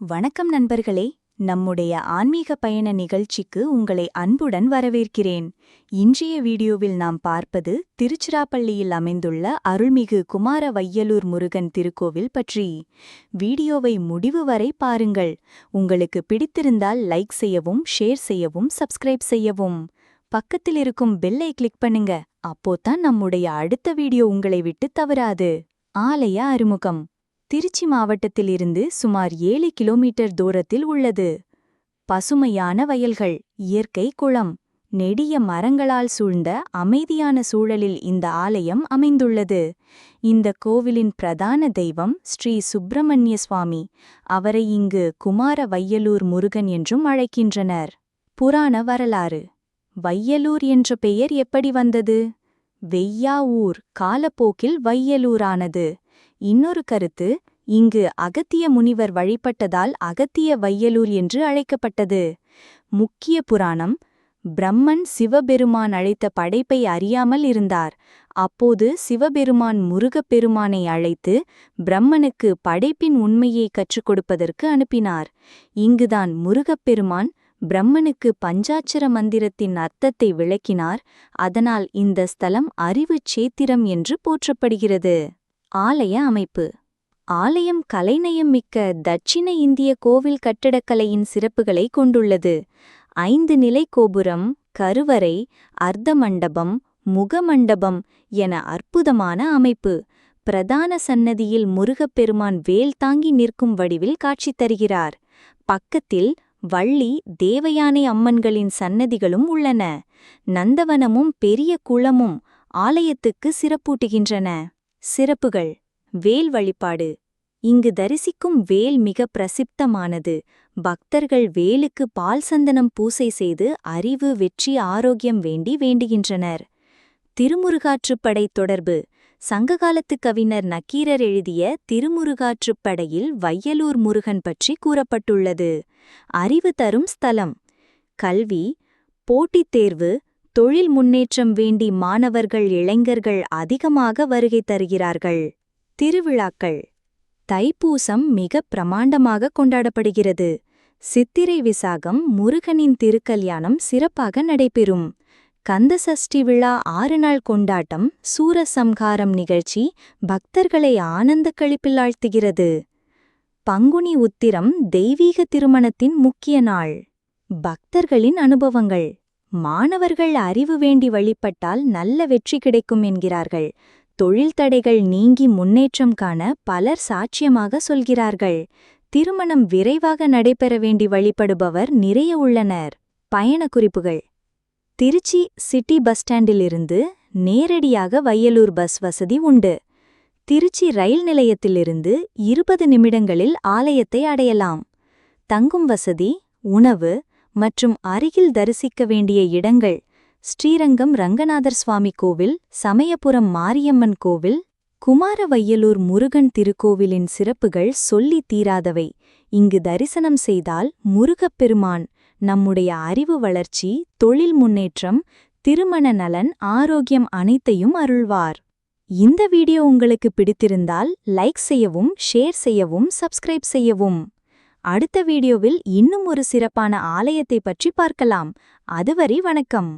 வணக்கம் நண்பர்களே. நம்முடைய ஆன்மீக பயண நிகழ்ச்சிக்கு உங்களை அன்புடன் வரவேற்கிறேன். இன்றைய வீடியோவில் நாம் பார்ப்பது திருச்சிராப்பள்ளியில் அமைந்துள்ள அருள்மிகு குமார வையலூர் முருகன் திருக்கோவில் பற்றி. வீடியோவை முடிவு வரை பாருங்கள். உங்களுக்கு பிடித்திருந்தால் லைக் செய்யவும் ஷேர் செய்யவும் சப்ஸ்கிரைப் செய்யவும். பக்கத்தில் இருக்கும் பெல்லை கிளிக் பண்ணுங்க. அப்போதான் நம்முடைய அடுத்த வீடியோ உங்களை விட்டு தவறாது. ஆலய அறிமுகம். திருச்சி மாவட்டத்திலிருந்து சுமார் ஏழு கிலோமீட்டர் தூரத்தில் உள்ளது. பசுமையான வயல்கள் இயற்கை குளம் நெடிய மரங்களால் சூழ்ந்த அமைதியான சூழலில் இந்த ஆலயம் அமைந்துள்ளது. இந்த கோவிலின் பிரதான தெய்வம் ஸ்ரீ சுப்பிரமணிய சுவாமி. அவரை இங்கு குமார வையலூர் முருகன் என்றும் அழைக்கின்றனர். புராண வரலாறு. வையலூர் என்ற பெயர் எப்படி வந்தது? வெய்யா ஊர் காலப்போக்கில் வையலூரானது. இன்னொரு கருத்து இங்கு அகத்திய முனிவர் வழிபட்டதால் அகத்திய வையலூர் என்று அழைக்கப்பட்டது. முக்கிய புராணம் பிரம்மன் சிவபெருமான் அழைத்த படைப்பை அறியாமல் இருந்தார். அப்போது சிவபெருமான் முருகப்பெருமானை அழைத்து பிரம்மனுக்கு படைப்பின் உண்மையை கற்றுக் கொடுப்பதற்கு அனுப்பினார். இங்குதான் முருகப்பெருமான் பிரம்மனுக்கு பஞ்சாட்சர மந்திரத்தின் அர்த்தத்தை விளக்கினார். அதனால் இந்த ஸ்தலம் அறிவுச் சேத்திரம் என்று போற்றப்படுகிறது. ஆலய அமைப்பு. ஆலயம் கலைநயம் மிக்க தட்சிண இந்திய கோவில் கட்டடக்கலையின் சிறப்புகளை கொண்டுள்ளது. ஐந்து நிலை கோபுரம் கருவறை அர்த்த மண்டபம் முகமண்டபம் என அற்புதமான அமைப்பு. பிரதான சன்னதியில் முருகப்பெருமான் வேல் தாங்கி நிற்கும் வடிவில் காட்சி தருகிறார். பக்கத்தில் வள்ளி தேவயானை அம்மன்களின் சன்னதிகளும் உள்ளன. நந்தவனமும் பெரிய குளமும் ஆலயத்துக்கு சிறப்பூட்டுகின்றன. சிறப்புகள். வேல் வழிபாடு. இங்கு தரிசிக்கும் வேல் மிக பிரசித்தமானது. பக்தர்கள் வேலுக்கு பால் சந்தனம் பூசை செய்து அறிவு வெற்றி ஆரோக்கியம் வேண்டி வேண்டுகின்றனர். திருமுருகாற்றுப்படை தொடர்பு. சங்ககாலத்து கவிஞர் நக்கீரர் எழுதிய திருமுருகாற்றுப்படையில் வையலூர் முருகன் பற்றி கூறப்பட்டுள்ளது. அறிவு தரும் ஸ்தலம். கல்வி போட்டித் தேர்வு தொழில் முன்னேற்றம் வேண்டி மாணவர்கள் இளைஞர்கள் அதிகமாக வருகை தருகிறார்கள். திருவிழாக்கள். தைப்பூசம் மிக பிரமாண்டமாக கொண்டாடப்படுகிறது. சித்திரை விசாகம் முருகனின் திருக்கல்யாணம் சிறப்பாக நடைபெறும். கந்தசஷ்டி விழா ஆறு நாள் கொண்டாட்டம் சூரசம்ஹாரம் நிகழ்ச்சி பக்தர்களை ஆனந்த கழிப்பில் ஆழ்த்துகிறது. பங்குனி உத்திரம் தெய்வீக திருமணத்தின் முக்கிய நாள். பக்தர்களின் அனுபவங்கள். மாணவர்கள் அறிவு வேண்டி வழிபட்டால் நல்ல வெற்றி கிடைக்கும் என்கிறார்கள். தொழில் தடைகள் நீங்கி முன்னேற்றம் காண பலர் சாட்சியமாக சொல்கிறார்கள். திருமணம் விரைவாக நடைபெற வேண்டி வழிபடுபவர் நிறைய உள்ளனர். பயண குறிப்புகள். திருச்சி சிட்டி பஸ் ஸ்டாண்டிலிருந்து நேரடியாக வையலூர் பஸ் வசதி உண்டு. திருச்சி ரயில் நிலையத்திலிருந்து இருபது நிமிடங்களில் ஆலயத்தை அடையலாம். தங்கும் வசதி உணவு மற்றும் அருகில் தரிசிக்க வேண்டிய இடங்கள் ஸ்ரீரங்கம் ரங்கநாதர் சுவாமி கோவில் சமயபுரம் மாரியம்மன் கோவில் குமாரவையலூர் முருகன் திருக்கோவிலின் சிறப்புகள் சொல்லி தீராதவை. இங்கு தரிசனம் செய்தால் முருகப்பெருமான் நம்முடைய அறிவு வளர்ச்சி தொழில் முன்னேற்றம் திருமண நலன் ஆரோக்கியம் அனைத்தையும் அருள்வார். இந்த வீடியோ உங்களுக்கு பிடித்திருந்தால் லைக் செய்யவும் ஷேர் செய்யவும் சப்ஸ்கிரைப் செய்யவும். அடுத்த வீடியோவில் இன்னும் ஒரு சிறப்பான ஆலயத்தை பற்றி பார்க்கலாம். அதுவரை வணக்கம்.